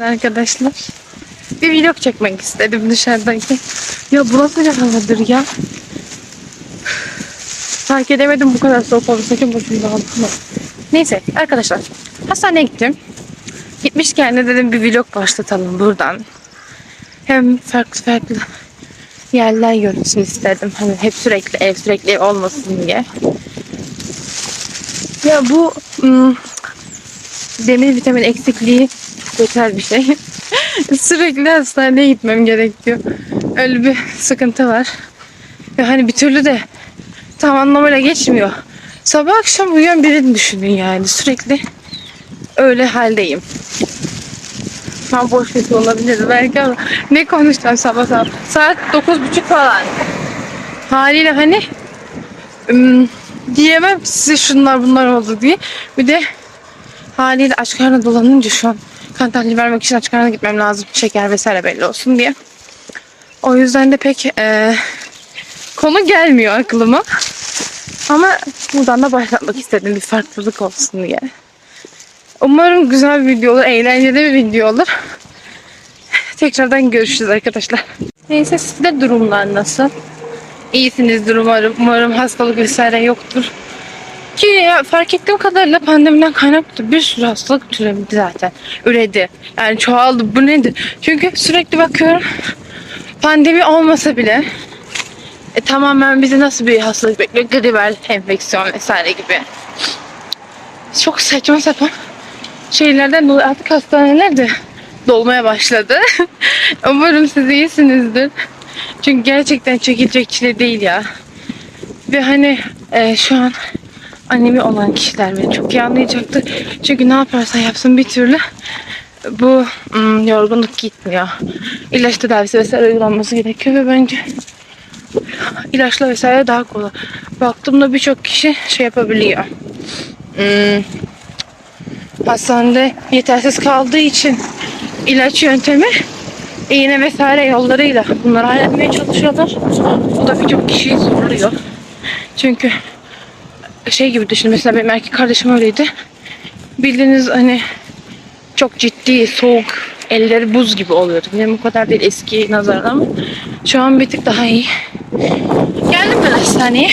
Arkadaşlar bir vlog çekmek istedim dışarıdaki. Ya bu nasıl havadır ya? Fark edemedim bu kadar soğuk oldu. Saçım başım dağıldı. Neyse arkadaşlar hastaneye gittim. Gitmişken de dedim bir vlog başlatalım buradan. Hem farklı farklı yerler görünsün istedim. Hani hep sürekli ev sürekli ev olmasın diye. Ya bu ım, demir vitamin eksikliği yeter bir şey. Sürekli hastaneye gitmem gerekiyor. Öyle bir sıkıntı var. Ve hani bir türlü de tam anlamıyla geçmiyor. Sabah akşam uyuyan birini düşünün yani. Sürekli öyle haldeyim. Ben boş bir olabilir belki ama ne konuşacağım sabah sabah. Saat dokuz buçuk falan. Haliyle hani ım, diyemem size şunlar bunlar oldu diye. Bir de haliyle aç karnına dolanınca şu an kan tahlili vermek için aç karnına gitmem lazım. Şeker vesaire belli olsun diye. O yüzden de pek eee, konu gelmiyor aklıma. Ama buradan da başlatmak istedim bir farklılık olsun diye. Umarım güzel bir video olur, eğlenceli bir video olur. Tekrardan görüşürüz arkadaşlar. Neyse sizde durumlar nasıl? İyisinizdir umarım. Umarım hastalık vesaire yoktur. Ki fark ettiğim kadarıyla pandemiden kaynaklı bir sürü hastalık türedi zaten. Üredi. Yani çoğaldı. Bu nedir? Çünkü sürekli bakıyorum pandemi olmasa bile e, tamamen bizi nasıl bir hastalık bekliyor? Gribel, enfeksiyon vesaire gibi. Çok saçma sapan şeylerden dolayı artık hastaneler de dolmaya başladı. Umarım siz iyisinizdir. Çünkü gerçekten çekilecek çile değil ya. Ve hani e, şu an anemi olan kişiler beni çok iyi anlayacaktır. Çünkü ne yaparsa yapsın bir türlü bu ım, yorgunluk gitmiyor. İlaç tedavisi vesaire uygulanması gerekiyor ve bence ilaçla vesaire daha kolay. Baktığımda birçok kişi şey yapabiliyor. Hmm, hastanede yetersiz kaldığı için ilaç yöntemi iğne vesaire yollarıyla bunları halletmeye çalışıyorlar. Bu da birçok kişiyi zorluyor. Çünkü şey gibi düşünün mesela benim erkek kardeşim öyleydi. Bildiğiniz hani çok ciddi soğuk elleri buz gibi oluyordu. Benim o kadar değil eski nazaran ama şu an bir tık daha iyi. Geldim ben hastaneye.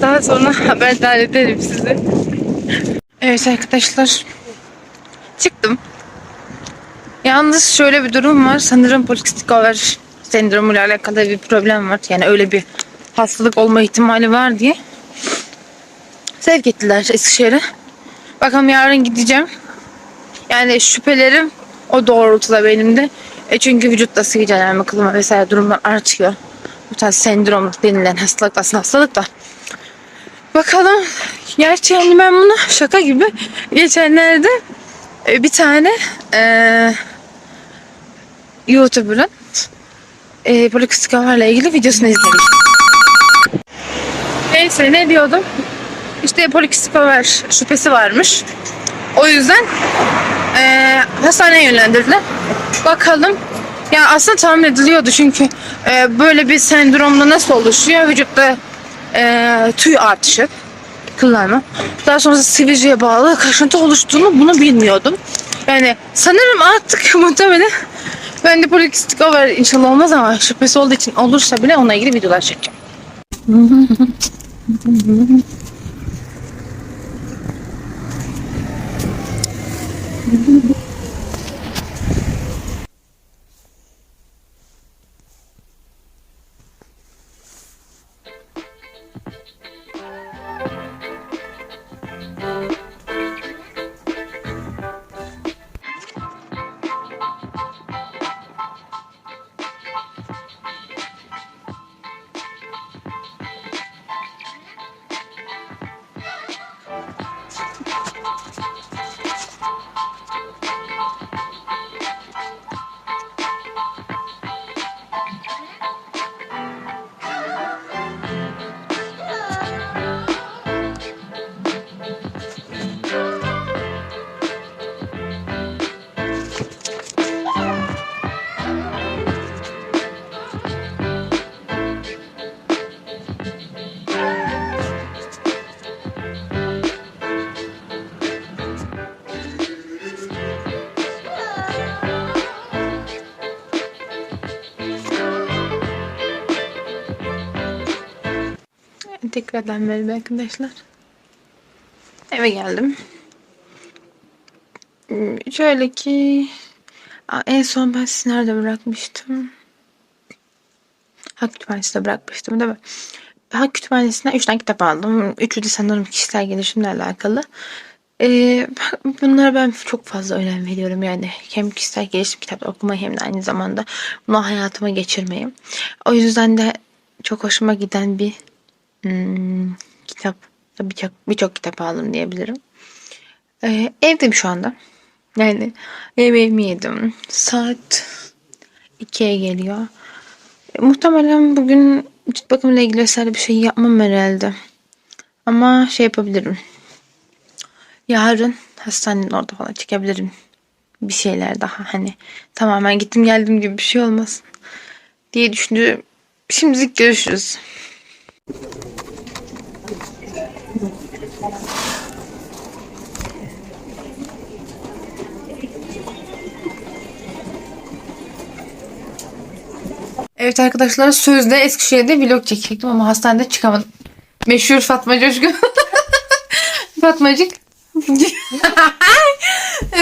Daha sonra haberdar ederim sizi. Evet arkadaşlar. Çıktım. Yalnız şöyle bir durum var. Sanırım polikistik over sendromu ile alakalı bir problem var. Yani öyle bir hastalık olma ihtimali var diye. Sevk ettiler Eskişehir'e. Bakalım yarın gideceğim. Yani şüphelerim o doğrultuda benim de. E çünkü vücutta sivilcelenme, kılma vesaire durumlar artıyor. Bu tarz sendrom denilen hastalık aslında hastalık da. Bakalım. Gerçi yani ben bunu şaka gibi geçenlerde e, bir tane e, YouTuber'ın e, polikistik haberle ilgili videosunu izlemiştim. Neyse ne diyordum? İşte polikistik haber şüphesi varmış. O yüzden e, hastaneye yönlendirdiler. Bakalım. Yani aslında tahmin ediliyordu çünkü e, böyle bir sendromda nasıl oluşuyor? Vücutta e, tüy artışı, kıllanma. Daha sonra sivilceye bağlı kaşıntı oluştuğunu bunu bilmiyordum. Yani sanırım artık muhtemelen ben de polikistik over inşallah olmaz ama şüphesi olduğu için olursa bile onunla ilgili videolar çekeceğim. Mm-hmm. Tekrardan merhaba arkadaşlar. Eve geldim. Hmm, Şöyle ki en son ben sizi nerede bırakmıştım? Hak kütüphanesinde bırakmıştım değil mi? Hak kütüphanesinden 3 tane kitap aldım. Üçü de sanırım kişisel gelişimle alakalı. Ee, bunlara ben çok fazla önem veriyorum yani hem kişisel gelişim kitap okumayı hem de aynı zamanda bunu hayatıma geçirmeyi. O yüzden de çok hoşuma giden bir hmm, kitap. Birçok birçok kitap aldım diyebilirim. Ee, evdeyim şu anda. Yani yemeğimi yedim. Saat 2'ye geliyor. E, muhtemelen bugün cilt bakımıyla ilgili vesaire bir şey yapmam herhalde. Ama şey yapabilirim. Yarın hastanenin orada falan çekebilirim. Bir şeyler daha hani tamamen gittim geldim gibi bir şey olmasın diye düşünüyorum. Şimdilik görüşürüz. Evet arkadaşlar sözde Eskişehir'de vlog çekecektim ama hastanede çıkamadım. Meşhur Fatma Coşkun. Fatmacık.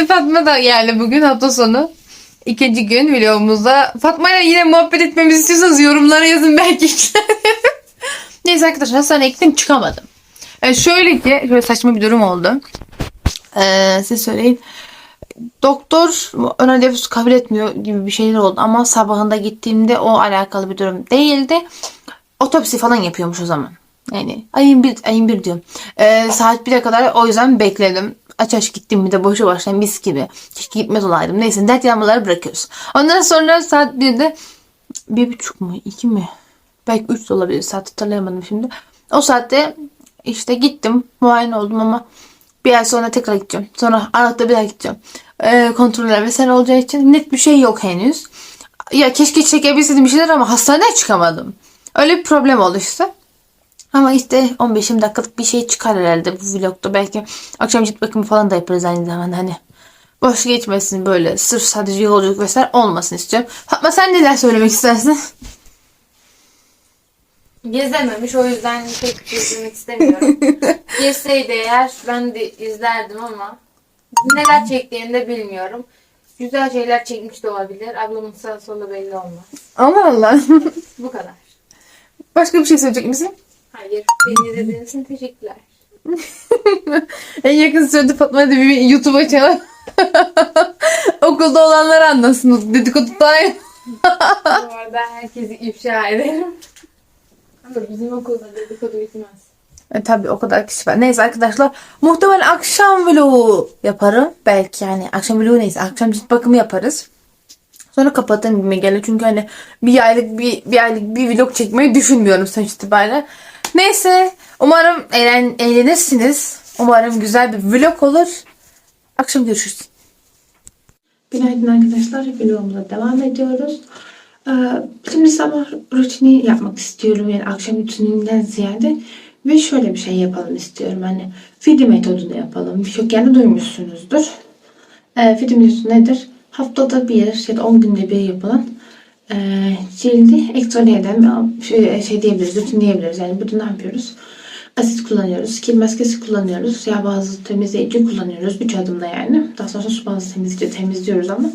Fatma da geldi bugün hafta sonu. İkinci gün vlogumuzda. Fatma ile yine muhabbet etmemizi istiyorsanız yorumlara yazın belki Neyse arkadaşlar hastaneye gittim çıkamadım. E, şöyle ki şöyle saçma bir durum oldu. Ee, size söyleyeyim. Doktor ön randevusu kabul etmiyor gibi bir şeyler oldu ama sabahında gittiğimde o alakalı bir durum değildi. Otopsi falan yapıyormuş o zaman. Yani ayın bir, ayın bir diyorum. Ee, saat 1'e kadar o yüzden bekledim. Aç aç gittim bir de boşu boşuna mis gibi. Keşke gitmez olaydım. Neyse dert yanmaları bırakıyoruz. Ondan sonra saat 1'de bir buçuk mu iki mi? Belki üç de olabilir. Saat hatırlayamadım şimdi. O saatte işte gittim. Muayene oldum ama bir ay sonra tekrar gideceğim. Sonra Aralık'ta bir daha gideceğim. Ee, kontroller vesaire olacağı için net bir şey yok henüz. Ya keşke çekebilseydim bir şeyler ama hastaneye çıkamadım. Öyle bir problem oldu işte. Ama işte 15-20 dakikalık bir şey çıkar herhalde bu vlogda. Belki akşam cilt bakımı falan da yaparız aynı zamanda hani. Boş geçmesin böyle. Sırf sadece yolculuk vesaire olmasın istiyorum. Fatma sen neler söylemek istersin? Gezememiş o yüzden pek izlemek istemiyorum. Gezseydi eğer ben de izlerdim ama neler çektiğini de bilmiyorum. Güzel şeyler çekmiş de olabilir. Ablamın sağ solu belli olmaz. Allah Allah. Bu kadar. Başka bir şey söyleyecek misin? Hayır. Beni izlediğiniz için teşekkürler. En yakın sürede Fatma'ya da bir YouTube açalım. Okulda olanlar anlasın. Dedikodu Bu arada herkesi ifşa ederim. Ama bizim okulda dedikodu bitmez. E, tabii o kadar kişi var. Neyse arkadaşlar muhtemelen akşam vlogu yaparım. Belki yani akşam vlogu neyse akşam cilt bakımı yaparız. Sonra kapatırım gibi geliyor. Çünkü hani bir aylık bir, bir aylık bir vlog çekmeyi düşünmüyorum sonuç itibariyle. Neyse umarım eğlen, eğlenirsiniz. Umarım güzel bir vlog olur. Akşam görüşürüz. Günaydın arkadaşlar. Vlogumuza devam ediyoruz. Ee, Şimdi sabah rutini yapmak istiyorum. Yani akşam rutininden ziyade. Ve şöyle bir şey yapalım istiyorum. Hani fidi metodunu yapalım. Birçok yerde duymuşsunuzdur. E, fidi metodu nedir? Haftada bir ya da 10 günde bir yapılan e, cildi ekstra eden şey, şey diyebiliriz, rutin diyebiliriz. Yani burada ne yapıyoruz? Asit kullanıyoruz, kil maskesi kullanıyoruz, yağ bazlı temizleyici kullanıyoruz. Üç adımda yani. Daha sonra su bazlı temizleyici temizliyoruz ama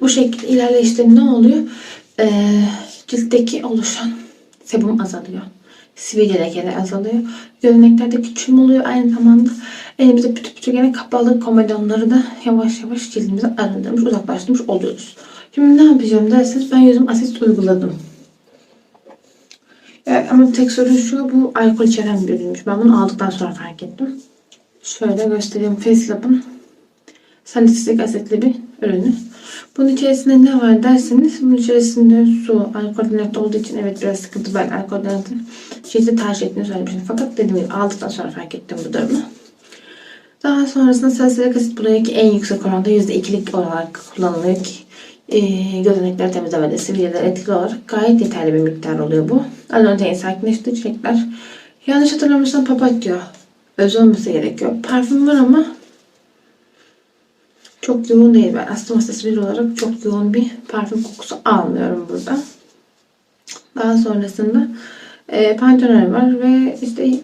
bu şekilde ilerleyişte ne oluyor? E, ciltteki oluşan sebum azalıyor. Sivilce lekeleri azalıyor. Gözeneklerde küçülme oluyor aynı zamanda. Elimizde pütü pütü gene kapalı komedonları da yavaş yavaş cildimize arındırmış, uzaklaştırmış oluyoruz. Şimdi ne yapacağım derseniz ben yüzüm asit uyguladım. Evet, ama tek sorun şu bu alkol içeren bir ürünmüş. Ben bunu aldıktan sonra fark ettim. Şöyle göstereyim. Facelab'ın salisylik asitli bir ürünü. Bunun içerisinde ne var derseniz bunun içerisinde su, alkol olduğu için evet biraz sıkıntı ben alkol şeyi tercih ettiğini söylemiştim. Fakat dediğim gibi aldıktan sonra fark ettim bu durumu. Daha sonrasında salisylik asit buradaki en yüksek oranda %2'lik olarak kullanılıyor ki e, gözenekleri temizlemede sivilceler etkili olarak gayet yeterli bir miktar oluyor bu. Alontein sakinleştiriciler. Yanlış hatırlamıyorsam papatya öz olması gerekiyor. Parfüm var ama çok yoğun değil. Ben astım hastası biri olarak çok yoğun bir parfüm kokusu almıyorum burada. Daha sonrasında E, Pantene var ve işte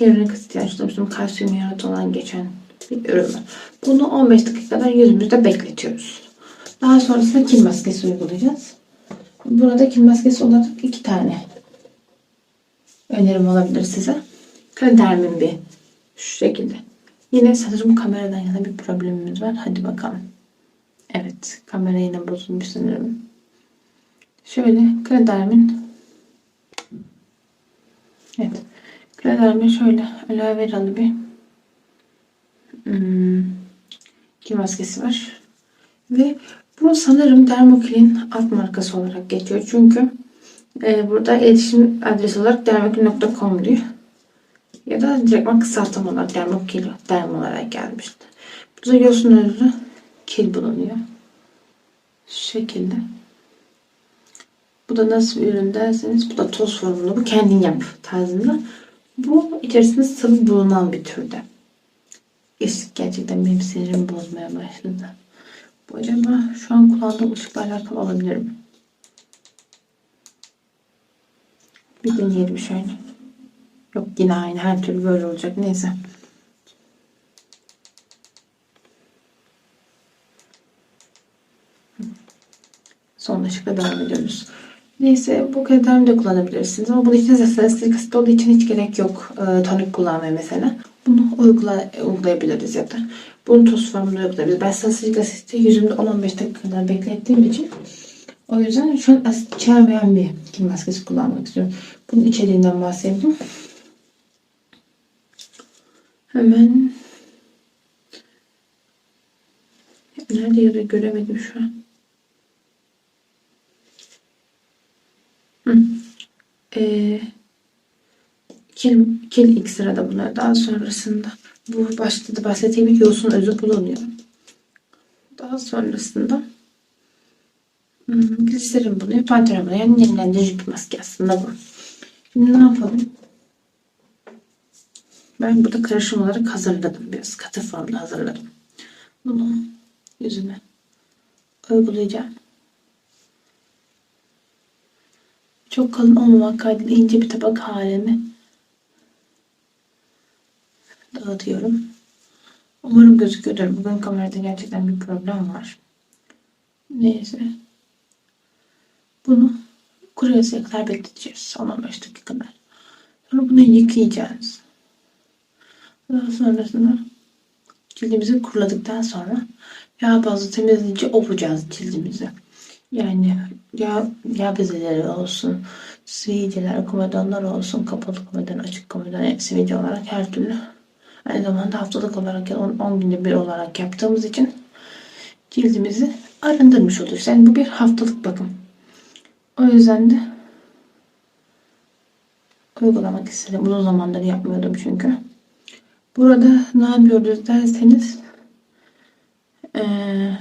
hyaluronik asit ilaçlamıştım. Kalsiyum hyaluronat olan geçen bir ürün var. Bunu 15 dakika kadar yüzümüzde bekletiyoruz. Daha sonrasında kil maskesi uygulayacağız. Burada kil maskesi olarak iki tane önerim olabilir size. Kredermin bir şu şekilde. Yine sanırım kameradan yana bir problemimiz var. Hadi bakalım. Evet. Kamera yine bozulmuş sanırım. Şöyle kredermin Evet. Kredermin şöyle aloe veralı bir hmm, kil maskesi var. Ve bu sanırım Dermokil'in alt markası olarak geçiyor. Çünkü e, burada iletişim adresi olarak dermokil.com diyor. Ya da direktman kısaltım olarak Dermokil derm olarak gelmişti. Burada özlü kil bulunuyor. Şu şekilde. Bu da nasıl bir ürün derseniz bu da toz formunda. Bu kendin yap tarzında. Bu içerisinde sıvı bulunan bir türde. Is gerçekten benim sinirimi bozmaya başladı. Bu acaba şu an kullandığım ışıkla alakalı olabilir mi? Bir deneyelim şöyle. Yok yine aynı her türlü böyle olacak. Neyse. Son ışıkla devam ediyoruz. Neyse bu kremi de kullanabilirsiniz ama bunun için zaten silik asit olduğu için hiç gerek yok e, tonik kullanmaya mesela. Bunu uygula, uygulayabiliriz ya da bunu toz formunda uygulayabiliriz. Ben salisilik asiti yüzümde 10-15 dakika kadar beklettiğim için o yüzden şu an asit içermeyen bir kil maskesi kullanmak istiyorum. Bunun içeriğinden bahsedeyim. Hemen nerede yazıyor göremedim şu an. Hı. Ee, kil, kil ilk sırada bunlar. Daha sonrasında bu başta da bahsettiğim yosun özü bulunuyor. Daha sonrasında hmm, gliserin bulunuyor. Pantene bulunuyor. Yani nemlendirici bir maske aslında bu. Şimdi ne yapalım? Ben burada karışım olarak hazırladım. Biraz katı formda hazırladım. Bunu yüzüme uygulayacağım. Çok kalın olmamak kaydıyla ince bir tabak halini dağıtıyorum. Umarım gözüküyordur. Bugün kamerada gerçekten bir problem var. Neyse. Bunu kuruyasıya kadar bekleteceğiz. 10-15 dakika kadar. Sonra bunu yıkayacağız. Daha sonrasında cildimizi kuruladıktan sonra yağ bazlı temizleyici ovacağız cildimizi. Yani yağ, yağ bezeleri olsun, sivilceler, komedonlar olsun, kapalı komedon, açık komedon, yani sivilce olarak her türlü. Aynı zamanda haftalık olarak ya 10, 10 günde bir olarak yaptığımız için cildimizi arındırmış oluruz. Yani bu bir haftalık bakım. O yüzden de uygulamak istedim. Uzun zamandır yapmıyordum çünkü. Burada ne yapıyoruz derseniz eee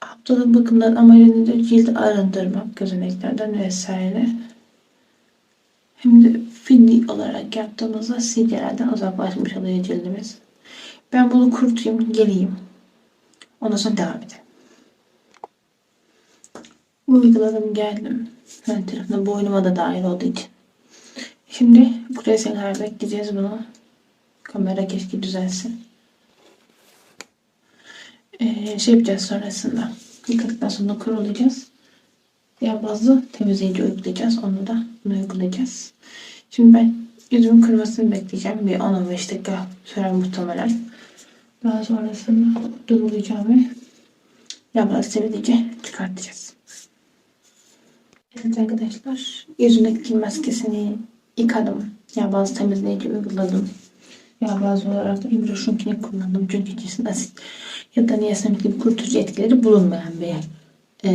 haftalık bakımların amacı nedir? Cildi arındırmak gözeneklerden vesaire. Hem de fini olarak yaptığımızda sivilcelerden uzaklaşmış oluyor cildimiz. Ben bunu kurutayım, geleyim. Ondan sonra devam edelim. Uyguladım, geldim. Ön tarafında boynuma da dahil olduğu için. Şimdi kureye kadar bekleyeceğiz bunu. Kamera keşke düzelsin. Ee, şey yapacağız sonrasında. Yıkadıktan sonra kurulayacağız. Diğer bazı temizleyici uygulayacağız. Onu da uygulayacağız. Şimdi ben yüzümün kurumasını bekleyeceğim. Bir 10-15 dakika sürer muhtemelen. Daha sonrasında durulayacağım ve yağları temizleyici çıkartacağız. Evet arkadaşlar. Yüzümdeki kil maskesini yıkadım. Yağ bazı temizleyici uyguladım. Yağ bazı olarak da Imbroşunkini kullandım. Çünkü içerisinde asit ya da niasinamid gibi kurutucu etkileri bulunmayan bir e,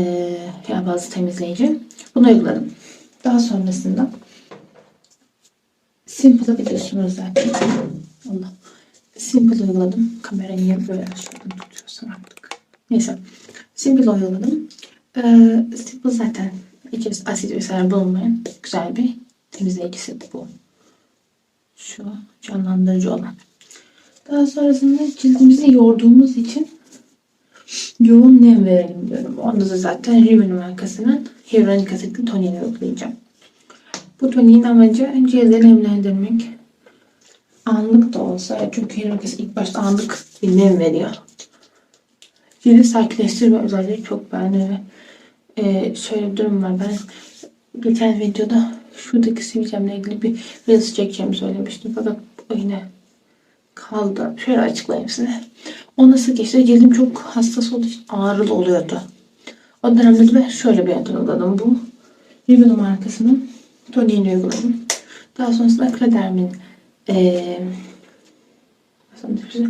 yağ bazı temizleyici. Bunu uyguladım. Daha sonrasında Simple'ı biliyorsunuz zaten. Allah. Simple uyguladım. Kamerayı niye böyle aşağıdan tutuyorsam artık. Neyse. Simple uyguladım. Ee, Simple zaten içerisinde asit vesaire bulunmayan güzel bir temizleyicisi bu. Şu canlandırıcı olan. Daha sonrasında cildimizi yorduğumuz için yoğun nem verelim diyorum. Onda da zaten Rimmel markasının hyaluronik asitli tonini uygulayacağım. Bu toniğin amacı cildi nemlendirmek. Anlık da olsa çünkü herkes ilk başta anlık bir nem veriyor. Cildi sakinleştirme özelliği çok beğendim ve e, şöyle bir durum var. Ben geçen videoda şuradaki sivilcemle ilgili bir reels çekeceğimi söylemiştim. Fakat yine kaldı. Şöyle açıklayayım size. O nasıl geçti? Cildim çok hassas olduğu için ağrılı oluyordu. O dönemde de şöyle bir yöntem uyguladım. Bu Rivian markasının toniğini uyguladım. Daha sonrasında Kledermin size?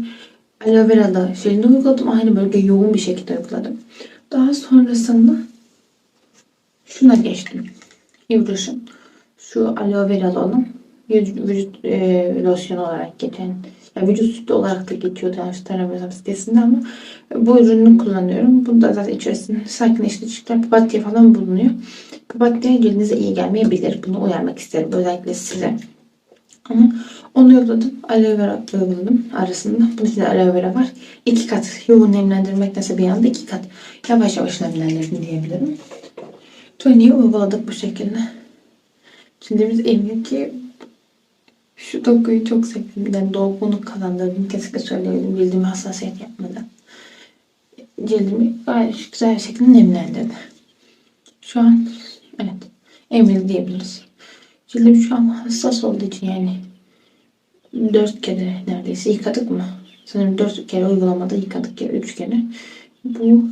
aloe veralı şeyini uyguladım. Aynı bölge yoğun bir şekilde uyguladım. Daha sonrasında şuna geçtim. Yvruş'un şu aloe veralı olan vücut, vücut e, losyonu olarak geçen ya vücut sütü olarak da geçiyordu yanlış hatırlamıyorsam sitesinde ama bu ürünü kullanıyorum. Bunda zaten içerisinde sakinleştiriciler, papatya falan bulunuyor. Papatya cildinize iyi gelmeyebilir. Bunu uyarmak isterim. Özellikle size. Ama onu uyguladım. Aloe vera uyguladım arasında. Bunun içinde aloe vera var. İki kat yoğun nemlendirmektense bir anda iki kat yavaş yavaş nemlendirdim diyebilirim. Toniği uyguladık bu şekilde. Cildimiz emiyor ki şu dokuyu çok sevdim. Yani dolgunluk kazandırdım. Kesinlikle söyleyebilirim. Cildime hassasiyet yapmadan. Cildimi gayet güzel şekilde nemlendirdi. Şu an evet emir diyebiliriz. Cildim şu an hassas olduğu için yani dört kere neredeyse yıkadık mı? Sanırım dört kere uygulamada yıkadık ya üç kere. Bu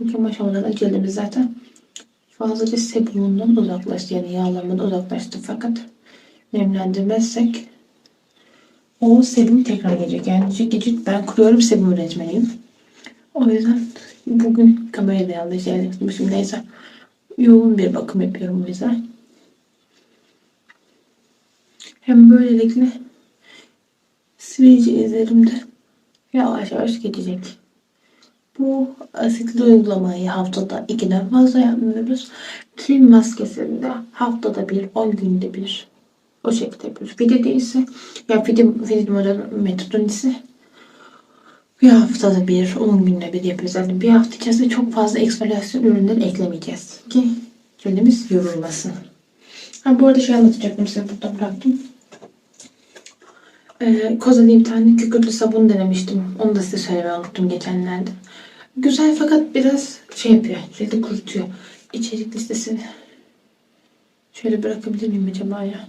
yıkama aşamalarında cildimiz zaten fazlaca sebumundan uzaklaştı. Yani yağlanmadan uzaklaştı. Fakat nemlendirmezsek o sebum tekrar gelecek. Yani cilt ben kuruyorum sebum üretmeliyim. O yüzden bugün kamerayla yanlış yer yapmışım. Neyse yoğun bir bakım yapıyorum o yüzden. Hem böylelikle sivilce izlerim de yavaş yavaş geçecek. Bu asitli uygulamayı haftada ikiden fazla yapmıyoruz. Kil maskesini de haftada bir, 10 günde bir o şekilde yapıyoruz. Fide değilse ya fide, fide metodun ise bir haftada bir, 10 günde bir yapıyoruz. Yani bir hafta içerisinde çok fazla eksfoliasyon ürünleri eklemeyeceğiz. Ki cildimiz yorulmasın. Ha, bu arada şey anlatacaktım size burada bıraktım. Ee, Koza diye bir tane kükürtlü sabun denemiştim. Onu da size söylemeyi unuttum geçenlerde. Güzel fakat biraz şey yapıyor. Cildi kurutuyor. İçerik listesini şöyle bırakabilir miyim acaba ya?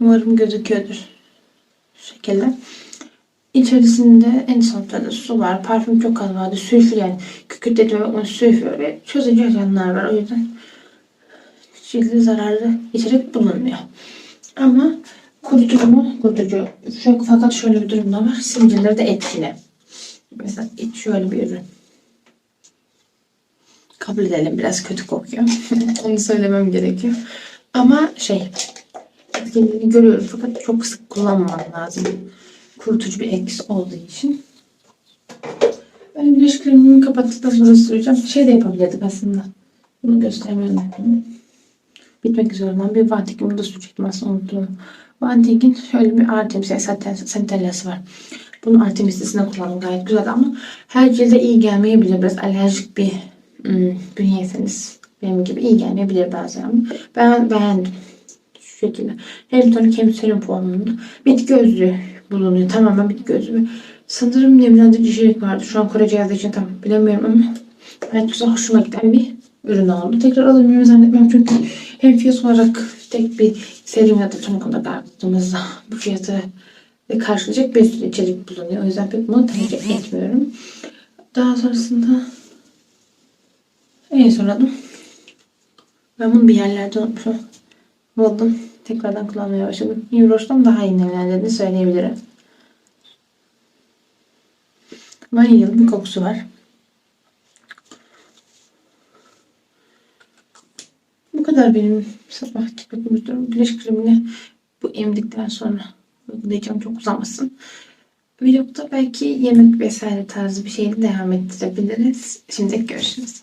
Umarım gözüküyordur. Şu şekilde. İçerisinde en son tadı su var. Parfüm çok az vardı. Sülfür yani. Kükürt dediğime bakmayın sülfür ve çözücü ajanlar var. O yüzden cilde zararlı içerik bulunmuyor. Ama kurutucu? Kurutucu. Şu, fakat şöyle bir durum da var. Sivilceleri de etkili. Mesela iç şöyle bir ürün. Kabul edelim biraz kötü kokuyor. Onu söylemem gerekiyor. Ama şey etkililiğini görüyoruz fakat çok sık kullanmam lazım. Kurutucu bir etkisi olduğu için. Ben güneş kremimi kapattıktan sonra süreceğim. Şey de yapabilirdik aslında. Bunu göstermeyi unuttum. Bitmek üzere olan bir Vantik'imi de sürecektim aslında unuttum. Vantik'in şöyle bir Artemis yani Centella'sı var. Bunu Artemis listesinde kullandım gayet güzel ama her cilde iyi gelmeyebilir. Biraz alerjik bir ım, bünyeyseniz benim gibi iyi gelmeyebilir bazen ama ben beğendim. Şu şekilde. Hem tonik hem serum formunda. Bitki özlü bulunuyor. Tamamen bitki özlü. Sanırım nemlendirici içerik vardı. Şu an Kore cihazı için tam bilemiyorum ama gayet güzel hoşuma giden bir ürün oldu. Tekrar alınmıyor zannetmem çünkü hem fiyat olarak tek bir serum ya da tonik olarak bu fiyatı karşılayacak bir sürü içerik bulunuyor. O yüzden pek bunu tercih etmiyorum. Daha sonrasında en son adım ben bunu bir yerlerde unutmuşum. Buldum. Tekrardan kullanmaya başladım. Euroş'tan daha iyi nemlendirdiğini söyleyebilirim. Vanilyalı bir kokusu var. Kadar benim sabahki bakım Güneş kremini bu emdikten sonra uygulayacağım çok uzamasın. Vlogda belki yemek vesaire tarzı bir şeyle devam ettirebiliriz. Şimdi görüşürüz.